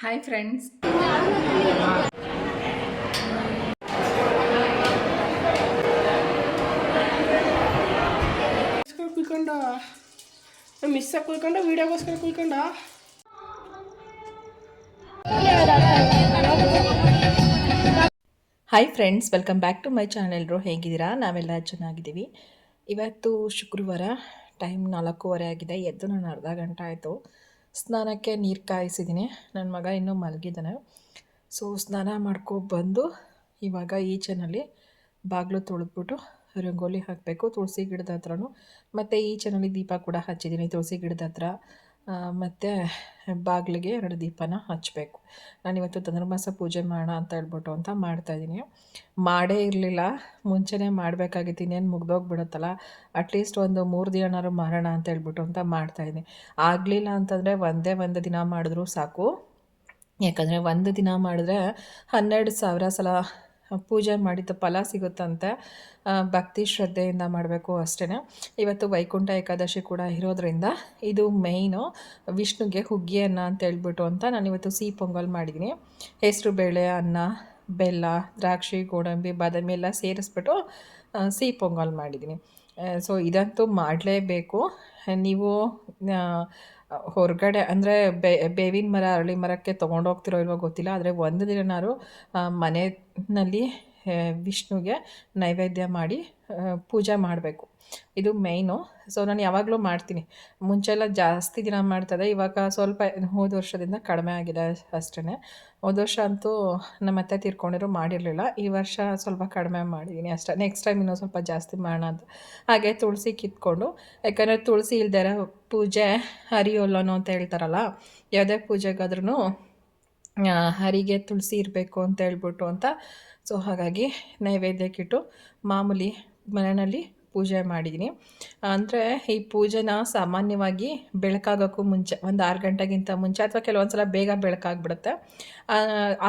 Hi friends ಕುಯ್ಕೊಂಡ. ಮಿಸ್ಸಾಗಿ ಕುಯ್ಕೊಂಡ ವಿಡಿಯೋಗೋಸ್ಕರ ಕುಯ್ಕೊಂಡ. Hi friends welcome back to my channel ಎಲ್ಲರೂ ಹೇಗಿದ್ದೀರಾ? ನಾವೆಲ್ಲ ಚೆನ್ನಾಗಿದ್ದೀವಿ. ಇವತ್ತು ಶುಕ್ರವಾರ ಟೈಮ್ ನಾಲ್ಕೂವರೆ ಆಗಿದೆ. ಎದ್ದು ನಾನು ಅರ್ಧ ಗಂಟೆ ಆಯಿತು. ಸ್ನಾನಕ್ಕೆ ನೀರು ಕಾಯಿಸಿದ್ದೀನಿ ನನ್ನ ಮಗ ಇನ್ನೂ ಮಲಗಿದ್ದಾನೆ. ಸೊ ಸ್ನಾನ ಮಾಡ್ಕೊ ಬಂದು ಇವಾಗ ಈಚೆನಲ್ಲಿ ಬಾಗಿಲು ತೊಳೆದ್ಬಿಟ್ಟು ರಂಗೋಲಿ ಹಾಕಬೇಕು. ತುಳಸಿ ಗಿಡದ ಹತ್ರನೂ. ಮತ್ತು ಈಚೆನಲ್ಲಿ ದೀಪ ಕೂಡ ಹಚ್ಚಿದ್ದೀನಿ ತುಳಸಿ ಗಿಡದ ಹತ್ರ. ಮತ್ತು ಬಾಗಿಲಿಗೆ ಎರಡು ದೀಪನ ಹಚ್ಚಬೇಕು ನಾನಿವತ್ತು ಧನುರ್ಮಾಸ ಪೂಜೆ ಮಾಡೋಣ ಅಂತ ಹೇಳ್ಬಿಟ್ಟು ಅಂತ ಮಾಡ್ತಾಯಿದ್ದೀನಿ ಮಾಡೇ ಇರಲಿಲ್ಲ. ಮುಂಚೆನೇ ಮಾಡಬೇಕಾಗಿತ್ತು. ಇನ್ನೇನು ಮುಗ್ದೋಗ್ಬಿಡುತ್ತಲ್ಲ. ಅಟ್ಲೀಸ್ಟ್ ಒಂದು ಮೂರು ದಿನನಾರು ಮಾಡೋಣ ಅಂತ ಹೇಳ್ಬಿಟ್ಟು ಅಂತ ಮಾಡ್ತಾಯಿದ್ದೀನಿ ಆಗಲಿಲ್ಲ ಅಂತಂದರೆ ಒಂದೇ ಒಂದು ದಿನ ಮಾಡಿದ್ರೂ ಸಾಕು. ಯಾಕಂದರೆ ಒಂದು ದಿನ ಮಾಡಿದ್ರೆ ಹನ್ನೆರಡು ಸಾವಿರ ಸಲ ಪೂಜೆ ಮಾಡಿದ ಫಲ ಸಿಗುತ್ತಂತೆ. ಭಕ್ತಿ ಶ್ರದ್ಧೆಯಿಂದ ಮಾಡಬೇಕು ಅಷ್ಟೇ ಇವತ್ತು ವೈಕುಂಠ ಏಕಾದಶಿ ಕೂಡ ಇರೋದ್ರಿಂದ ಇದು ಮೇಯ್ನು. ವಿಷ್ಣುಗೆ ಹುಗ್ಗಿ ಅನ್ನ ಅಂತ ಹೇಳ್ಬಿಟ್ಟು ಅಂತ ನಾನು ಇವತ್ತು ಸಿಹಿ ಪೊಂಗಲ್ ಮಾಡಿದ್ದೀನಿ. ಹೆಸರು ಬೇಳೆ, ಅನ್ನ, ಬೆಲ್ಲ, ದ್ರಾಕ್ಷಿ, ಗೋಡಂಬಿ, ಬಾದಾಮಿ ಎಲ್ಲ ಸೇರಿಸ್ಬಿಟ್ಟು ಸಿಹಿ ಪೊಂಗಲ್ ಮಾಡಿದ್ದೀನಿ. ಸೊ ಇದಂತೂ ಮಾಡಲೇಬೇಕು. ನೀವು ಹೊರಗಡೆ ಅಂದರೆ ಬೇವಿನ ಮರ ಅರಳಿ ಮರಕ್ಕೆ ತೊಗೊಂಡೋಗ್ತಿರೋ ಇಲ್ವೋ ಗೊತ್ತಿಲ್ಲ ಆದರೆ ಒಂದು ದಿನನಾರು ಆ, ಮನೆಯಲ್ಲಿ ವಿಷ್ಣುಗೆ ನೈವೇದ್ಯ ಮಾಡಿ ಪೂಜೆ ಮಾಡಬೇಕು. ಇದು ಮೇಯ್ನು ಸೊ ನಾನು ಯಾವಾಗಲೂ ಮಾಡ್ತೀನಿ. ಮುಂಚೆಲ್ಲ ಜಾಸ್ತಿ ದಿನ ಮಾಡ್ತದೆ. ಇವಾಗ ಸ್ವಲ್ಪ ಹೋದ ವರ್ಷದಿಂದ ಕಡಿಮೆ ಆಗಿದೆ ಅಷ್ಟೇ ಹೋದ ವರ್ಷ ಅಂತೂ ನಮ್ಮ ಅತ್ತೆ ತೀರ್ಕೊಂಡಿರೋ ಮಾಡಿರಲಿಲ್ಲ. ಈ ವರ್ಷ ಸ್ವಲ್ಪ ಕಡಿಮೆ ಮಾಡಿದ್ದೀನಿ ಅಷ್ಟೇ. ನೆಕ್ಸ್ಟ್ ಟೈಮ್ ಇನ್ನೂ ಸ್ವಲ್ಪ ಜಾಸ್ತಿ ಮಾಡೋಣ ಅಂತ. ಹಾಗೆ ತುಳಸಿ ಕಿತ್ಕೊಂಡು, ಯಾಕಂದರೆ ತುಳಸಿ ಇಲ್ದಿರ ಪೂಜೆ ಹರಿಯೋಲ್ಲನೋ ಅಂತ ಹೇಳ್ತಾರಲ್ಲ, ಯಾವುದೇ ಪೂಜೆಗಾದ್ರೂ ಹರಿಗೆ ತುಳಸಿ ಇರಬೇಕು ಅಂತ ಹೇಳ್ಬಿಟ್ಟು ಅಂತ. ಸೊ ಹಾಗಾಗಿ ನೈವೇದ್ಯಕ್ಕಿಟ್ಟು ಮಾಮೂಲಿ ಮನೆಯಲ್ಲಿ ಪೂಜೆ ಮಾಡಿದ್ದೀನಿ ಅಂದರೆ ಈ ಪೂಜೆನ ಸಾಮಾನ್ಯವಾಗಿ ಬೆಳಕಾಗೋಕ್ಕೂ ಮುಂಚೆ, ಒಂದು ಆರು ಗಂಟೆಗಿಂತ ಮುಂಚೆ ಅಥವಾ ಕೆಲವೊಂದು ಸಲ ಬೇಗ ಬೆಳಕಾಗ್ಬಿಡುತ್ತೆ.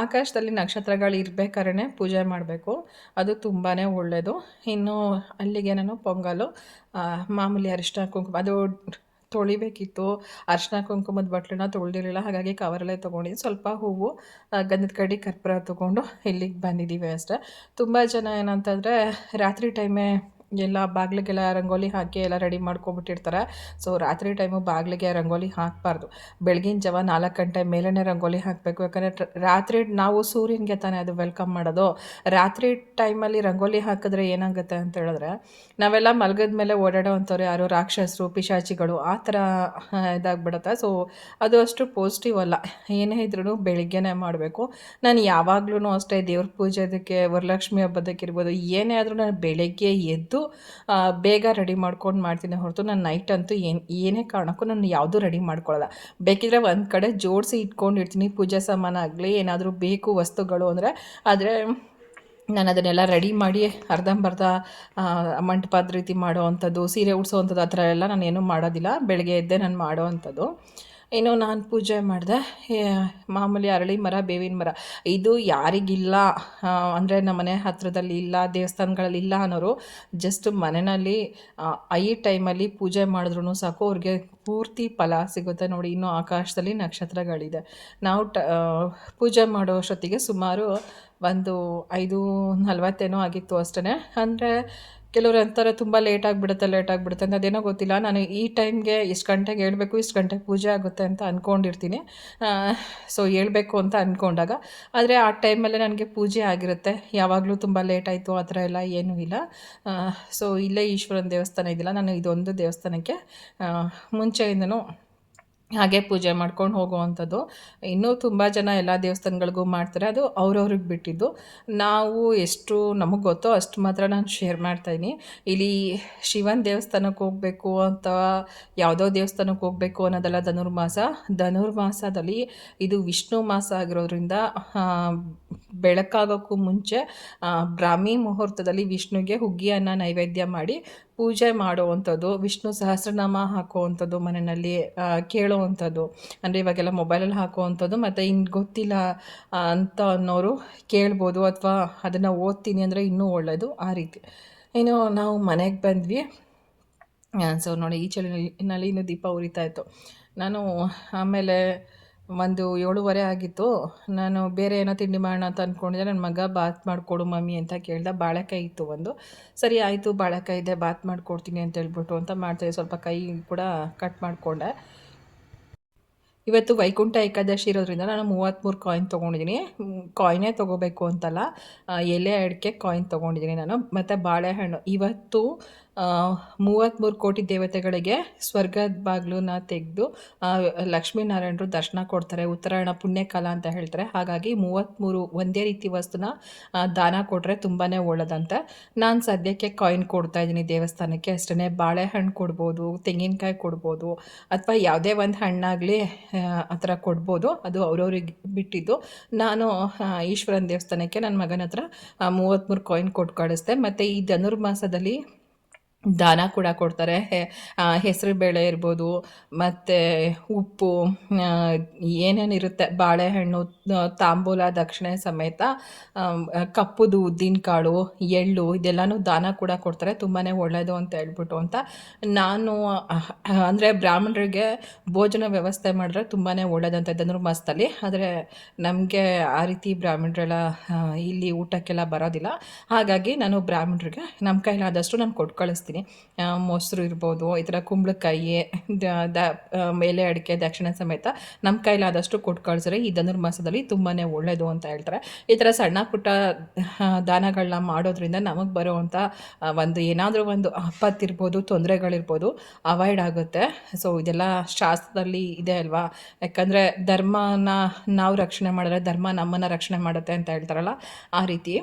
ಆಕಾಶದಲ್ಲಿ ನಕ್ಷತ್ರಗಳು ಇರಬೇಕಾದ್ರೆ ಪೂಜೆ ಮಾಡಬೇಕು. ಅದು ತುಂಬಾ ಒಳ್ಳೆಯದು ಇನ್ನು ಅಲ್ಲಿಗೆ ನಾನು ಪೊಂಗಲು ಮಾಮೂಲಿ ಅರಿಶಿನ ಕುಂಕುಮ, ಅದು ತೊಳಿಬೇಕಿತ್ತು. ಅರಿಶಿನ ಕುಂಕುಮದ ಬಟ್ಲನ್ನ ತೊಳೆದಿರಲಿಲ್ಲ, ಹಾಗಾಗಿ ಕವರಲ್ಲೇ ತೊಗೊಂಡಿದ್ದು. ಸ್ವಲ್ಪ ಹೂವು ಗಂಧದ ಕಡ್ಡಿ, ಕರ್ಪೂರ ತೊಗೊಂಡು ಇಲ್ಲಿಗೆ ಬಂದಿದ್ದೀವಿ ಅಷ್ಟೇ. ತುಂಬ ಜನ ಏನಂತಂದರೆ ರಾತ್ರಿ ಟೈಮೇ ಎಲ್ಲ ಬಾಗಿಲಿಗೆಲ್ಲ ರಂಗೋಲಿ ಹಾಕಿ ಎಲ್ಲ ರೆಡಿ ಮಾಡ್ಕೊಬಿಟ್ಟಿರ್ತಾರೆ. ಸೊ ರಾತ್ರಿ ಟೈಮು ಬಾಗಿಲಿಗೆ ರಂಗೋಲಿ ಹಾಕಬಾರ್ದು. ಬೆಳಗಿನ ಜಾವ ನಾಲ್ಕು ಗಂಟೆ ಮೇಲೇ ರಂಗೋಲಿ ಹಾಕಬೇಕು. ಯಾಕಂದರೆ ರಾತ್ರಿ ನಾವು ಸೂರ್ಯನಿಗೆ ತಾನೇ ಅದು ವೆಲ್ಕಮ್ ಮಾಡೋದು. ರಾತ್ರಿ ಟೈಮಲ್ಲಿ ರಂಗೋಲಿ ಹಾಕಿದ್ರೆ ಏನಾಗುತ್ತೆ ಅಂತ ಹೇಳಿದ್ರೆ, ನಾವೆಲ್ಲ ಮಲಗದ ಮೇಲೆ ಓಡಾಡೋ ಅಂಥವ್ರು ಯಾರು? ರಾಕ್ಷಸರು, ಪಿಶಾಚಿಗಳು, ಆ ಥರ ಇದಾಗ್ಬಿಡುತ್ತೆ. ಸೊ ಅದು ಅಷ್ಟು ಪಾಸಿಟಿವ್ ಅಲ್ಲ. ಏನೇ ಇದ್ರೂ ಬೆಳಿಗ್ಗೆನೇ ಮಾಡಬೇಕು. ನಾನು ಯಾವಾಗ್ಲೂ ಅಷ್ಟೇ ದೇವ್ರ ಪೂಜೆ ಅದಕ್ಕೆ ವರಲಕ್ಷ್ಮಿ ಹಬ್ಬದಕ್ಕಿರ್ಬೋದು ಏನೇ ಆದರೂ ನಾನು ಬೆಳಗ್ಗೆ ಎದ್ದು ಬೇಗ ರೆಡಿ ಮಾಡ್ಕೊಂಡು ಮಾಡ್ತೀನಿ ಹೊರತು ನಾನು ನೈಟ್ ಅಂತೂ ಏನು, ಏನೇ ಕಾರಣಕ್ಕೂ ನಾನು ಯಾವುದೂ ರೆಡಿ ಮಾಡ್ಕೊಳ್ಳಲ್ಲ ಬೇಕಿದ್ರೆ ಒಂದು ಕಡೆ ಜೋಡಿಸಿ ಇಟ್ಕೊಂಡಿರ್ತೀನಿ. ಸಾಮಾನು ಆಗಲಿ, ಏನಾದರೂ ಬೇಕು ವಸ್ತುಗಳು ಅಂದರೆ, ಆದರೆ ನಾನು ಅದನ್ನೆಲ್ಲ ರೆಡಿ ಮಾಡಿ ಅರ್ಧಂಬರ್ಧ ಮಂಟಪದ ರೀತಿ ಮಾಡೋ ಅಂಥದ್ದು, ಸೀರೆ ಉಡಿಸೋವಂಥದ್ದು ಆ ಥರ ಎಲ್ಲ ನಾನು ಏನೂ ಮಾಡೋದಿಲ್ಲ. ಬೆಳಗ್ಗೆ ಎದ್ದೆ ನಾನು ಮಾಡೋ ಅಂಥದ್ದು. ಇನ್ನು ನಾನು ಪೂಜೆ ಮಾಡಿದೆ. ಮಾಮೂಲಿ ಅರಳಿ ಮರ, ಬೇವಿನ ಮರ. ಇದು ಯಾರಿಗಿಲ್ಲ. ಅಂದರೆ ನಮ್ಮನೆ ಹತ್ರದಲ್ಲಿ ಇಲ್ಲ, ದೇವಸ್ಥಾನಗಳಲ್ಲಿ ಇಲ್ಲ ಅನ್ನೋರು ಜಸ್ಟ್ ಮನೆಯಲ್ಲಿ ಐ ಟೈಮಲ್ಲಿ ಪೂಜೆ ಮಾಡಿದ್ರು ಸಾಕು, ಅವ್ರಿಗೆ ಪೂರ್ತಿ ಫಲ ಸಿಗುತ್ತೆ ನೋಡಿ. ಇನ್ನೂ ಆಕಾಶದಲ್ಲಿ ನಕ್ಷತ್ರಗಳಿದೆ. ನಾವು ಟ ಪೂಜೆ ಮಾಡೋ ಅಷ್ಟೊತ್ತಿಗೆ ಸುಮಾರು ಒಂದು ಐದು ನಲ್ವತ್ತೇನೋ ಆಗಿತ್ತು ಅಷ್ಟೇ ಅಂದರೆ ಕೆಲವ್ರು ಅಂತಾರೆ ತುಂಬ ಲೇಟ್ ಆಗಿಬಿಡುತ್ತೆ ಲೇಟ್ ಆಗಿಬಿಡುತ್ತೆ ಅಂತ. ಅದೇನೋ ಗೊತ್ತಿಲ್ಲ. ನಾನು ಈ ಟೈಮ್ಗೆ ಇಷ್ಟು ಗಂಟೆಗೆ ಹೇಳಬೇಕು, ಇಷ್ಟು ಗಂಟೆಗೆ ಪೂಜೆ ಆಗುತ್ತೆ ಅಂತ ಅಂದ್ಕೊಂಡಿರ್ತೀನಿ ಸೊ ಹೇಳಬೇಕು ಅಂತ ಅಂದ್ಕೊಂಡಾಗ ಆದರೆ ಆ ಟೈಮಲ್ಲೇ ನನಗೆ ಪೂಜೆ ಆಗಿರುತ್ತೆ. ಯಾವಾಗಲೂ ತುಂಬ ಲೇಟ್ ಆಯಿತು, ಆ ಥರ ಎಲ್ಲ ಏನೂ ಇಲ್ಲ. ಸೊ ಇಲ್ಲೇ ಈಶ್ವರನ ದೇವಸ್ಥಾನ ಇದಿಲ್ಲ. ನಾನು ಇದೊಂದು ದೇವಸ್ಥಾನಕ್ಕೆ ಮುಂಚೆಯಿಂದನೂ ಹಾಗೆ ಪೂಜೆ ಮಾಡ್ಕೊಂಡು ಹೋಗುವಂಥದ್ದು. ಇನ್ನೂ ತುಂಬ ಜನ ಎಲ್ಲ ದೇವಸ್ಥಾನಗಳಿಗೂ ಮಾಡ್ತಾರೆ. ಅದು ಅವ್ರವ್ರಿಗೆ ಬಿಟ್ಟಿದ್ದು. ನಾವು ಎಷ್ಟು ನಮಗೆ ಗೊತ್ತೋ ಅಷ್ಟು ಮಾತ್ರ ನಾನು ಶೇರ್ ಮಾಡ್ತಾಯಿದ್ದೀನಿ ಇಲ್ಲಿ ಶಿವನ ದೇವಸ್ಥಾನಕ್ಕೆ ಹೋಗಬೇಕು ಅಂತ ಯಾವುದೋ ದೇವಸ್ಥಾನಕ್ಕೆ ಹೋಗಬೇಕು ಅನ್ನೋದಲ್ಲ ಧನುರ್ಮಾಸ ಧನುರ್ಮಾಸದಲ್ಲಿ ಇದು ವಿಷ್ಣು ಮಾಸ ಆಗಿರೋದ್ರಿಂದ ಬೆಳಕಾಗೋಕ್ಕೂ ಮುಂಚೆ ಬ್ರಾಹ್ಮಿ ಮುಹೂರ್ತದಲ್ಲಿ ವಿಷ್ಣುಗೆ ಹುಗ್ಗಿಯನ್ನು ನೈವೇದ್ಯ ಮಾಡಿ ಪೂಜೆ ಮಾಡುವಂಥದ್ದು, ವಿಷ್ಣು ಸಹಸ್ರನಾಮ ಹಾಕುವಂಥದ್ದು ಮನೆಯಲ್ಲಿ ಕೇಳುವಂಥದ್ದು. ಅಂದರೆ ಇವಾಗೆಲ್ಲ ಮೊಬೈಲಲ್ಲಿ ಹಾಕುವಂಥದ್ದು ಮತ್ತು ಇನ್ನು ಗೊತ್ತಿಲ್ಲ ಅಂತ ಅನ್ನೋರು ಕೇಳ್ಬೋದು ಅಥವಾ ಅದನ್ನು ಓದ್ತೀನಿ ಅಂದರೆ ಇನ್ನೂ ಒಳ್ಳೆಯದು ಆ ರೀತಿ. ಇನ್ನು ನಾವು ಮನೆಗೆ ಬಂದ್ವಿ. ಸೊ ನೋಡಿ, ಈ ಚಳಿನಲ್ಲಿ ಇನ್ನು ದೀಪ ಉರಿತಾ ಇತ್ತು. ನಾನು ಆಮೇಲೆ ಒಂದು ಏಳುವರೆ ಆಗಿತ್ತು. ನಾನು ಬೇರೆ ಏನೋ ತಿಂಡಿ ಮಾಡೋಣ ಅಂತ ಅಂದ್ಕೊಂಡಿದ್ದೆ ನನ್ನ ಮಗ ಬಾತ್ ಮಾಡಿಕೊಡು ಮಮ್ಮಿ ಅಂತ ಕೇಳ್ದೆ. ಬಾಳೆಕಾಯಿ ಇತ್ತು ಒಂದು. ಸರಿ ಆಯಿತು, ಬಾಳೆಕಾಯಿ ಇದೆ, ಬಾತ್ ಮಾಡಿಕೊಡ್ತೀನಿ ಅಂತ ಹೇಳ್ಬಿಟ್ಟು ಅಂತ ಮಾಡ್ತೀವಿ ಸ್ವಲ್ಪ ಕೈ ಕೂಡ ಕಟ್ ಮಾಡಿಕೊಂಡೆ. ಇವತ್ತು ವೈಕುಂಠ ಏಕಾದಶಿ ಇರೋದ್ರಿಂದ ನಾನು ಮೂವತ್ತ್ಮೂರು ಕಾಯಿನ್ ತೊಗೊಂಡಿದ್ದೀನಿ. ಕಾಯಿನೇ ತೊಗೋಬೇಕು ಅಂತಲ್ಲ. ಎಲೆ, ಅಡಿಕೆ ಕಾಯಿನ್ ತೊಗೊಂಡಿದ್ದೀನಿ ನಾನು. ಮತ್ತು ಬಾಳೆಹಣ್ಣು. ಇವತ್ತು ಮೂವತ್ತ್ಮೂರು ಕೋಟಿ ದೇವತೆಗಳಿಗೆ ಸ್ವರ್ಗದ ಬಾಗಿಲನ್ನ ತೆಗೆದು ಲಕ್ಷ್ಮೀನಾರಾಯಣರು ದರ್ಶನ ಕೊಡ್ತಾರೆ, ಉತ್ತರಾಯಣ ಪುಣ್ಯಕಾಲ ಅಂತ ಹೇಳ್ತಾರೆ. ಹಾಗಾಗಿ ಮೂವತ್ತ್ಮೂರು ಒಂದೇ ರೀತಿ ವಸ್ತುನ ದಾನ ಕೊಟ್ಟರೆ ತುಂಬಾ ಒಳ್ಳೆದಂತೆ. ನಾನು ಸದ್ಯಕ್ಕೆ ಕಾಯಿನ್ ಕೊಡ್ತಾ ಇದ್ದೀನಿ ದೇವಸ್ಥಾನಕ್ಕೆ. ಅಷ್ಟೇ ಬಾಳೆಹಣ್ಣು ಕೊಡ್ಬೋದು, ತೆಂಗಿನಕಾಯಿ ಕೊಡ್ಬೋದು, ಅಥವಾ ಯಾವುದೇ ಒಂದು ಹಣ್ಣಾಗಲಿ, ಆ ಥರ ಕೊಡ್ಬೋದು. ಅದು ಅವ್ರವ್ರಿಗೆ ಬಿಟ್ಟಿದ್ದು. ನಾನು ಈಶ್ವರನ ದೇವಸ್ಥಾನಕ್ಕೆ ನನ್ನ ಮಗನ ಹತ್ರ ಮೂವತ್ತ್ಮೂರು ಕಾಯಿನ್ ಕೊಟ್ಟು ಕಳಿಸ್ದೆ. ಮತ್ತು ಈ ಧನುರ್ಮಾಸದಲ್ಲಿ ದಾನ ಕೂಡ ಕೊಡ್ತಾರೆ. ಹೆಸರು ಬೇಳೆ ಇರ್ಬೋದು, ಮತ್ತು ಉಪ್ಪು ಏನೇನಿರುತ್ತೆ ಬಾಳೆಹಣ್ಣು ತಾಂಬೂಲ, ದಕ್ಷಿಣೆ ಸಮೇತ ಕಪ್ಪುದು ಉದ್ದಿನಕಾಳು ಎಳ್ಳು, ಇದೆಲ್ಲನೂ ದಾನ ಕೂಡ ಕೊಡ್ತಾರೆ. ತುಂಬಾ ಒಳ್ಳೆಯದು ಅಂತ ಹೇಳ್ಬಿಟ್ಟು ಅಂತ ನಾನು ಅಂದರೆ ಬ್ರಾಹ್ಮಣರಿಗೆ ಭೋಜನ ವ್ಯವಸ್ಥೆ ಮಾಡಿದ್ರೆ ತುಂಬಾ ಒಳ್ಳೆಯದಂತ ಮಸ್ತಲ್ಲಿ. ಆದರೆ ನಮಗೆ ಆ ರೀತಿ ಬ್ರಾಹ್ಮಣರೆಲ್ಲ ಇಲ್ಲಿ ಊಟಕ್ಕೆಲ್ಲ ಬರೋದಿಲ್ಲ. ಹಾಗಾಗಿ ನಾನು ಬ್ರಾಹ್ಮಣರಿಗೆ ನಮ್ಮ ಕೈಲಾದಷ್ಟು ನಾನು ಕೊಟ್ಟು ಆ, ಮೊಸರು ಇರ್ಬೋದು ಈ ಥರ ಕುಂಬಳಕಾಯಿ ದ ಮೇಲೆ ಅಡಿಕೆ ದಕ್ಷಿಣ ಸಮೇತ ನಮ್ಮ ಕೈಲಾದಷ್ಟು ಕೊಟ್ಟು ಕಳಿಸಿದ್ರೆ ಈ ಧನುರ್ಮಾಸದಲ್ಲಿ ತುಂಬಾ ಒಳ್ಳೆಯದು ಅಂತ ಹೇಳ್ತಾರೆ. ಈ ಥರ ಸಣ್ಣ ಪುಟ್ಟ ದಾನಗಳನ್ನ ಮಾಡೋದ್ರಿಂದ ನಮಗೆ ಬರುವಂಥ ಒಂದು ಏನಾದರೂ ಒಂದು ಆಪತ್ತಿರ್ಬೋದು ತೊಂದರೆಗಳಿರ್ಬೋದು ಅವಾಯ್ಡ್ ಆಗುತ್ತೆ. ಸೊ ಇದೆಲ್ಲ ಶಾಸ್ತ್ರದಲ್ಲಿ ಇದೆ ಅಲ್ವಾ? ಯಾಕಂದರೆ ಧರ್ಮನ ನಾವು ರಕ್ಷಣೆ ಮಾಡಿದ್ರೆ ಧರ್ಮ ನಮ್ಮನ್ನು ರಕ್ಷಣೆ ಮಾಡುತ್ತೆ ಅಂತ ಹೇಳ್ತಾರಲ್ಲ ಆ ರೀತಿ.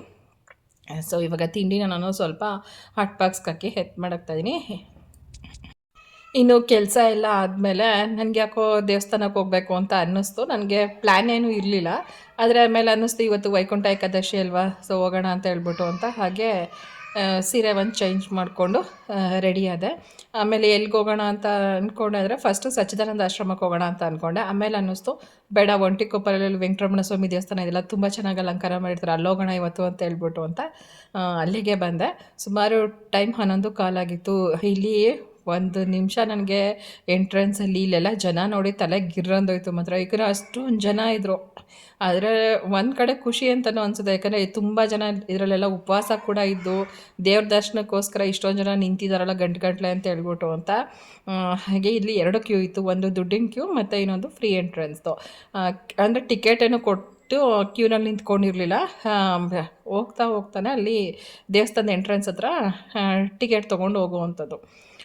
ಸೊ ಇವಾಗ ತಿಂಡಿನ ನಾನು ಸ್ವಲ್ಪ ಹಾಟ್ ಬಾಕ್ಸ್ಗೆ ಹಾಕಿ ಹೆತ್ ಮಾಡಾಕ್ತಾಯಿದ್ದೀನಿ ಇನ್ನು ಕೆಲಸ ಎಲ್ಲ ಆದಮೇಲೆ ನನಗೆ ಯಾಕೋ ದೇವಸ್ಥಾನಕ್ಕೆ ಹೋಗಬೇಕು ಅಂತ ಅನ್ನಿಸ್ತು. ನನಗೆ ಪ್ಲ್ಯಾನ್ ಏನೂ ಇರಲಿಲ್ಲ. ಆದರೆ ಆಮೇಲೆ ಅನ್ನಿಸ್ತು, ಇವತ್ತು ವೈಕುಂಠ ಏಕಾದಶಿ ಅಲ್ವಾ ಸೊ ಹೋಗೋಣ ಅಂತ ಹೇಳ್ಬಿಟ್ಟು ಅಂತ. ಹಾಗೆ ಸೀರೆ ಒಂದು ಚೇಂಜ್ ಮಾಡಿಕೊಂಡು ರೆಡಿ ಆದೆ. ಆಮೇಲೆ ಎಲ್ಲಿಗೆ ಹೋಗೋಣ ಅಂತ ಅಂದ್ಕೊಂಡಾದ್ರೆ ಫಸ್ಟು ಸಚ್ಚಿದಾನಂದ ಆಶ್ರಮಕ್ಕೆ ಹೋಗೋಣ ಅಂತ ಅಂದ್ಕೊಂಡೆ ಆಮೇಲೆ ಅನ್ನಿಸ್ತು, ಬೇಡ, ಒಂಟಿಕೊಪ್ಪಲಲ್ಲಿ ವೆಂಕಟರಮಣ ಸ್ವಾಮಿ ದೇವಸ್ಥಾನ ಇದೆಲ್ಲ ತುಂಬ ಚೆನ್ನಾಗಿ ಅಲಂಕಾರ ಮಾಡಿರ್ತಾರೆ, ಅಲ್ಲಿ ಹೋಗೋಣ ಇವತ್ತು ಅಂತ ಹೇಳ್ಬಿಟ್ಟು ಅಂತ ಅಲ್ಲಿಗೆ ಬಂದೆ. ಸುಮಾರು ಟೈಮ್ ಹನ್ನೊಂದು ಕಾಲಾಗಿತ್ತು. ಇಲ್ಲಿ ಒಂದು ನಿಮಿಷ ನನಗೆ ಎಂಟ್ರೆನ್ಸಲ್ಲಿ ಇಲ್ಲೆಲ್ಲ ಜನ ನೋಡಿ ತಲೆ ಗಿರ್ರಂದೋಯ್ತು. ಮಾತ್ರ ಯಾಕಂದರೆ ಅಷ್ಟೊಂದು ಜನ ಇದ್ದರು ಆದರೆ ಒಂದು ಕಡೆ ಖುಷಿ ಅಂತಲೂ ಅನ್ಸುತ್ತೆ. ಯಾಕಂದರೆ ತುಂಬ ಜನ ಇದರಲ್ಲೆಲ್ಲ ಉಪವಾಸ ಕೂಡ ಇದ್ದು, ದೇವ್ರ ದರ್ಶನಕ್ಕೋಸ್ಕರ ಇಷ್ಟೊಂದು ಜನ ನಿಂತಿದ್ದಾರಲ್ಲ ಗಂಟು ಗಂಟ್ಲೆ ಅಂತ ಹೇಳ್ಬಿಟ್ಟು ಅಂತ. ಹಾಗೆ ಇಲ್ಲಿ ಎರಡು ಕ್ಯೂ ಇತ್ತು. ಒಂದು ದುಡ್ಡಿನ ಕ್ಯೂ ಮತ್ತು ಇನ್ನೊಂದು ಫ್ರೀ ಎಂಟ್ರೆನ್ಸ್ದು ಅಂದರೆ ಟಿಕೆಟ್ ಏನು ಕೊಟ್ಟು ಕ್ಯೂನಲ್ಲಿ ನಿಂತ್ಕೊಂಡಿರಲಿಲ್ಲ. ಹೋಗ್ತಾ ಹೋಗ್ತಾನೆ ಅಲ್ಲಿ ದೇವಸ್ಥಾನದ ಎಂಟ್ರೆನ್ಸ್ ಹತ್ರ ಟಿಕೆಟ್ ತೊಗೊಂಡು ಹೋಗುವಂಥದ್ದು.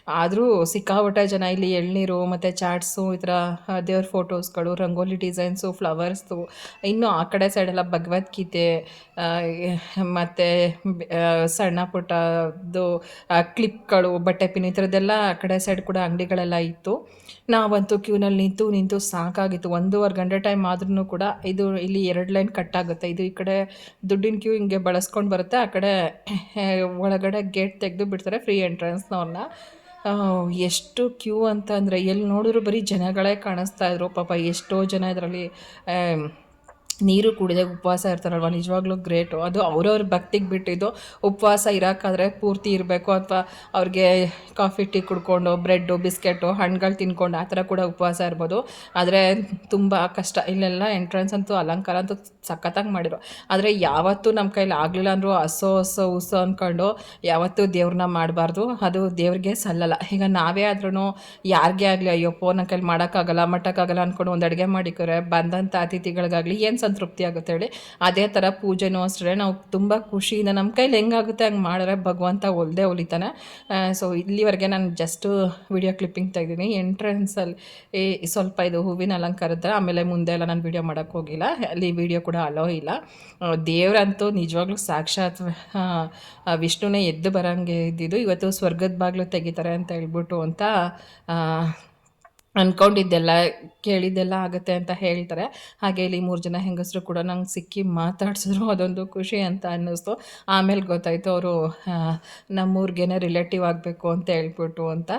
ಆದರೂ ಸಿಕ್ಕಾಪಟ್ಟೆ ಜನ ಇಲ್ಲಿ ಎಳ್ನೀರು ಮತ್ತು ಚಾಟ್ಸು ಈ ಥರ ದೇವ್ರ ಫೋಟೋಸ್ಗಳು, ರಂಗೋಲಿ ಡಿಸೈನ್ಸು, ಫ್ಲವರ್ಸು, ಇನ್ನು ಆ ಕಡೆ ಸೈಡೆಲ್ಲ ಭಗವದ್ಗೀತೆ ಮತ್ತು ಸಣ್ಣ ಪುಟ್ಟದ್ದು ಕ್ಲಿಪ್ಗಳು, ಬಟ್ಟೆ ಪಿನ್ ಈ ಥರದ್ದೆಲ್ಲ ಆ ಕಡೆ ಸೈಡ್ ಕೂಡ ಅಂಗಡಿಗಳೆಲ್ಲ ಇತ್ತು. ನಾವಂತೂ ಕ್ಯೂನಲ್ಲಿ ನಿಂತು ನಿಂತು ಸಾಕಾಗಿತ್ತು. ಒಂದೂವರೆ ಗಂಟೆ ಟೈಮ್ ಆದ್ರೂ ಕೂಡ ಇದು ಇಲ್ಲಿ ಎರಡು ಲೈನ್ ಕಟ್ ಆಗುತ್ತೆ ಇದು ಈ ಕಡೆ ದುಡ್ಡಿನ ಕ್ಯೂ ಹಿಂಗೆ ಬಳಸ್ಕೊಂಡು ಬರುತ್ತೆ. ಆ ಕಡೆ ಒಳಗಡೆ ಗೇಟ್ ತೆಗೆದು ಬಿಡ್ತಾರೆ ಫ್ರೀ ಎಂಟ್ರೆನ್ಸ್ನವ್ರನ್ನ ಎಷ್ಟು ಕ್ಯೂ ಅಂತ ಅಂದರೆ ಎಲ್ಲಿ ನೋಡಿದ್ರು ಬರೀ ಜನಗಳೇ ಕಾಣಿಸ್ತಾ ಇದ್ರು. ಪಾಪ ಎಷ್ಟೋ ಜನ ಇದರಲ್ಲಿ ನೀರು ಕುಡಿದಾಗ ಉಪವಾಸ ಇರ್ತಾರಲ್ವ? ನಿಜವಾಗ್ಲೂ ಗ್ರೇಟು ಅದು ಅವ್ರವ್ರ ಭಕ್ತಿಗೆ ಬಿಟ್ಟಿದ್ದು ಉಪವಾಸ ಇರೋಕ್ಕಾದ್ರೆ ಪೂರ್ತಿ ಇರಬೇಕು. ಅಥವಾ ಅವ್ರಿಗೆ ಕಾಫಿ ಟೀ ಕುಡ್ಕೊಂಡು ಬ್ರೆಡ್ಡು ಬಿಸ್ಕೆಟು ಹಣ್ಣುಗಳು ತಿನ್ಕೊಂಡು ಆ ಥರ ಕೂಡ ಉಪವಾಸ ಇರ್ಬೋದು. ಆದರೆ ತುಂಬ ಕಷ್ಟ. ಇಲ್ಲೆಲ್ಲ ಎಂಟ್ರೆನ್ಸ್ ಅಂತೂ ಅಲಂಕಾರ ಅಂತೂ ಸಖತ್ತಾಗಿ ಮಾಡಿರು ಆದರೆ ಯಾವತ್ತೂ ನಮ್ಮ ಕೈಲಿ ಆಗಲಿಲ್ಲ ಅಂದರೂ ಹಸೋ ಅಸೋ ಉಸೋ ಅಂದ್ಕೊಂಡು ಯಾವತ್ತೂ ದೇವ್ರನ್ನ ಮಾಡಬಾರ್ದು. ಅದು ದೇವ್ರಿಗೆ ಸಲ್ಲಲ್ಲ. ಈಗ ನಾವೇ ಆದ್ರೂ ಯಾರಿಗೇ ಆಗಲಿ ಅಯ್ಯಪ್ಪೋ ನನ್ನ ಕೈಲಿ ಮಾಡೋಕ್ಕಾಗಲ್ಲ, ಮಟ್ಟಕ್ಕಾಗಲ್ಲ ಅಂದ್ಕೊಂಡು ಒಂದು ಅಡುಗೆ ಮಾಡಿಕೊರೆ ಬಂದಂಥ ಅತಿಥಿಗಳಿಗಾಗಲಿ, ಏನು ಸಂತೃಪ್ತಿ ಆಗುತ್ತೆ ಹೇಳಿ. ಅದೇ ಥರ ಪೂಜೆನೂ ಅಷ್ಟೇ. ನಾವು ತುಂಬ ಖುಷಿಯಿಂದ ನಮ್ಮ ಕೈಲಿ ಹೆಂಗಾಗುತ್ತೆ ಹಂಗೆ ಮಾಡಿದ್ರೆ ಭಗವಂತ ಒಲ್ದೇ ಒಲಿತಾನೆ. ಸೊ ಇಲ್ಲಿವರೆಗೆ ನಾನು ಜಸ್ಟು ವಿಡಿಯೋ ಕ್ಲಿಪ್ಪಿಂಗ್ ತೆಗ್ದೀನಿ ಎಂಟ್ರೆನ್ಸಲ್ಲಿ ಈ ಸ್ವಲ್ಪ ಇದು ಹೂವಿನ ಅಲಂಕಾರದ ಆಮೇಲೆ ಮುಂದೆ ಎಲ್ಲ ನಾನು ವಿಡಿಯೋ ಮಾಡೋಕ್ಕೆ ಹೋಗಿಲ್ಲ. ಅಲ್ಲಿ ವಿಡಿಯೋ ಕೂಡ ಅಲೋ ಇಲ್ಲ. ದೇವರಂತೂ ನಿಜವಾಗ್ಲೂ ಸಾಕ್ಷಾತ್ ವಿಷ್ಣುನೇ ಎದ್ದು ಬರೋಂಗೆ ಇದ್ದಿದ್ದು. ಇವತ್ತು ಸ್ವರ್ಗದ ಬಾಗಿಲು ತೆಗಿತಾರೆ ಅಂತ ಹೇಳ್ಬಿಟ್ಟು ಅಂತ ಅಂದ್ಕೊಂಡಿದ್ದೆಲ್ಲ ಕೇಳಿದ್ದೆಲ್ಲ ಆಗುತ್ತೆ ಅಂತ ಹೇಳ್ತಾರೆ. ಹಾಗೆ ಇಲ್ಲಿ ಮೂರು ಜನ ಹೆಂಗಸರು ಕೂಡ ನಂಗೆ ಸಿಕ್ಕಿ ಮಾತಾಡ್ಸಿದ್ರು, ಅದೊಂದು ಖುಷಿ ಅಂತ ಅನ್ನಿಸ್ತು. ಆಮೇಲೆ ಗೊತ್ತಾಯಿತು ಅವರು ನಮ್ಮೂರಿಗೇನೆ ರಿಲೇಟಿವ್ ಆಗಬೇಕು ಅಂತ ಹೇಳ್ಬಿಟ್ಟು ಅಂತ.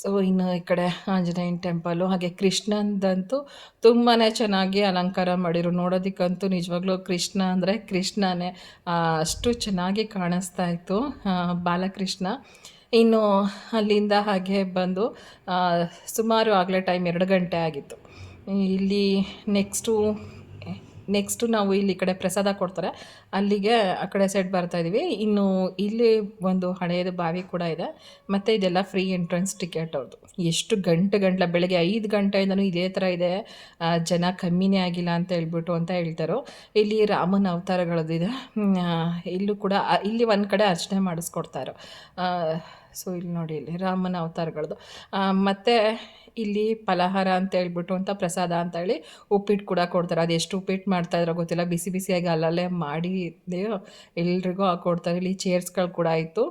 ಸೊ ಇನ್ನು ಈ ಕಡೆ ಆಂಜನೇಯನ ಟೆಂಪಲು ಹಾಗೆ ಕೃಷ್ಣಂದಂತೂ ತುಂಬಾ ಚೆನ್ನಾಗಿ ಅಲಂಕಾರ ಮಾಡಿರು ನೋಡೋದಕ್ಕಂತೂ ನಿಜವಾಗ್ಲೂ ಕೃಷ್ಣ ಅಂದರೆ ಕೃಷ್ಣನೇ. ಅಷ್ಟು ಚೆನ್ನಾಗಿ ಕಾಣಿಸ್ತಾ ಇತ್ತು. ಬಾಲಕೃಷ್ಣ. ಇನ್ನು ಅಲ್ಲಿಂದ ಹಾಗೆ ಬಂದು ಸುಮಾರು ಆಗಲೇ ಟೈಮ್ ಎರಡು ಗಂಟೆ ಆಗಿತ್ತು. ಇಲ್ಲಿ ನೆಕ್ಸ್ಟು ನೆಕ್ಸ್ಟು ನಾವು ಇಲ್ಲಿ ಕಡೆ ಪ್ರಸಾದ ಕೊಡ್ತಾರೆ. ಅಲ್ಲಿಗೆ ಆ ಕಡೆ ಸೈಡ್ ಬರ್ತಾ ಇದ್ದೀವಿ ಇನ್ನು ಇಲ್ಲಿ ಒಂದು ಹಳೆಯದು ಬಾವಿ ಕೂಡ ಇದೆ. ಮತ್ತು ಇದೆಲ್ಲ ಫ್ರೀ ಎಂಟ್ರೆನ್ಸ್ ಟಿಕೆಟ್ ಅವ್ರದ್ದು ಎಷ್ಟು ಗಂಟೆ ಗಂಟ್ಲ, ಬೆಳಗ್ಗೆ ಐದು ಗಂಟೆಯಿಂದನೂ ಇದೇ ಥರ ಇದೆ. ಜನ ಕಮ್ಮಿನೇ ಆಗಿಲ್ಲ ಅಂತ ಹೇಳ್ಬಿಟ್ಟು ಅಂತ ಹೇಳ್ತಾರೋ. ಇಲ್ಲಿ ರಾಮನ ಅವತಾರಗಳದ್ದು ಇದೆ. ಇಲ್ಲೂ ಕೂಡ ಇಲ್ಲಿ ಒಂದು ಕಡೆ ಅರ್ಚನೆ ಮಾಡಿಸ್ಕೊಡ್ತಾರೋ. ಸೊ ಇಲ್ಲಿ ನೋಡಿ ಇಲ್ಲಿ ರಾಮನ ಅವತಾರಗಳದ್ದು ಮತ್ತು ಇಲ್ಲಿ ಫಲಹಾರ ಅಂತ ಹೇಳ್ಬಿಟ್ಟು ಅಂತ ಪ್ರಸಾದ ಅಂತ ಹೇಳಿ ಉಪ್ಪಿಟ್ಟು ಕೂಡ ಕೊಡ್ತಾರೆ. ಅದು ಎಷ್ಟು ಉಪ್ಪಿಟ್ಟು ಮಾಡ್ತಾಯಿದ್ರೋ ಗೊತ್ತಿಲ್ಲ. ಬಿಸಿ ಬಿಸಿಯಾಗಿ ಅಲ್ಲಲ್ಲೇ ಮಾಡಿ ಎಲ್ರಿಗೂ ಹಾಕ್ಕೊಡ್ತಾರೆ ಇಲ್ಲಿ ಚೇರ್ಸ್ಗಳು ಕೂಡ ಇತ್ತು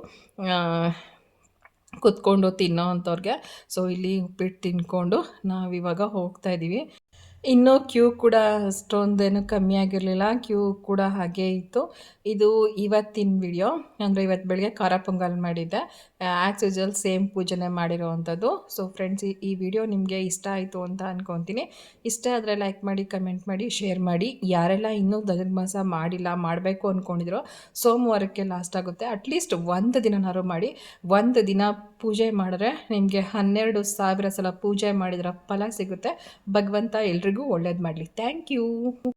ಕುತ್ಕೊಂಡು ತಿನ್ನೋ ಅಂಥವ್ರಿಗೆ. ಸೊ ಇಲ್ಲಿ ಉಪ್ಪಿಟ್ಟು ತಿನ್ಕೊಂಡು ನಾವಿವಾಗ ಹೋಗ್ತಾ ಇದ್ದೀವಿ ಇನ್ನೂ ಕ್ಯೂ ಕೂಡ ಅಷ್ಟೊಂದೇನು ಕಮ್ಮಿ ಆಗಿರಲಿಲ್ಲ. ಕ್ಯೂ ಕೂಡ ಹಾಗೇ ಇತ್ತು. ಇದು ಇವತ್ತಿನ ವಿಡಿಯೋ ಅಂದರೆ ಇವತ್ತು ಬೆಳಗ್ಗೆ ಖಾರ ಪೊಂಗಲ್ ಮಾಡಿದ್ದೆ. ಆ್ಯಸ್ ಯೂಜಲ್ ಸೇಮ್ ಪೂಜೆನೇ ಮಾಡಿರೋ ಅಂಥದ್ದು ಸೊ ಫ್ರೆಂಡ್ಸ್ ಈ ವಿಡಿಯೋ ನಿಮಗೆ ಇಷ್ಟ ಆಯಿತು ಅಂತ ಅಂದ್ಕೊತೀನಿ ಇಷ್ಟ ಆದರೆ ಲೈಕ್ ಮಾಡಿ ಕಮೆಂಟ್ ಮಾಡಿ ಶೇರ್ ಮಾಡಿ. ಯಾರೆಲ್ಲ ಇನ್ನೂ ಧನುರ್ಮಾಸ ಮಾಡಿಲ್ಲ, ಮಾಡಬೇಕು ಅಂದ್ಕೊಂಡಿದ್ರು ಸೋಮವಾರಕ್ಕೆ ಲಾಸ್ಟ್ ಆಗುತ್ತೆ. ಅಟ್ಲೀಸ್ಟ್ ಒಂದು ದಿನನಾದ್ರು ಮಾಡಿ. ಒಂದು ದಿನ ಪೂಜೆ ಮಾಡಿದ್ರೆ ನಿಮಗೆ ಹನ್ನೆರಡು ಸಾವಿರ ಸಲ ಪೂಜೆ ಮಾಡಿದ್ರ ಫಲ ಸಿಗುತ್ತೆ. ಭಗವಂತ ಎಲ್ರಿಗೂ ಒಳ್ಳೇದು ಮಾಡಲಿ. Thank you.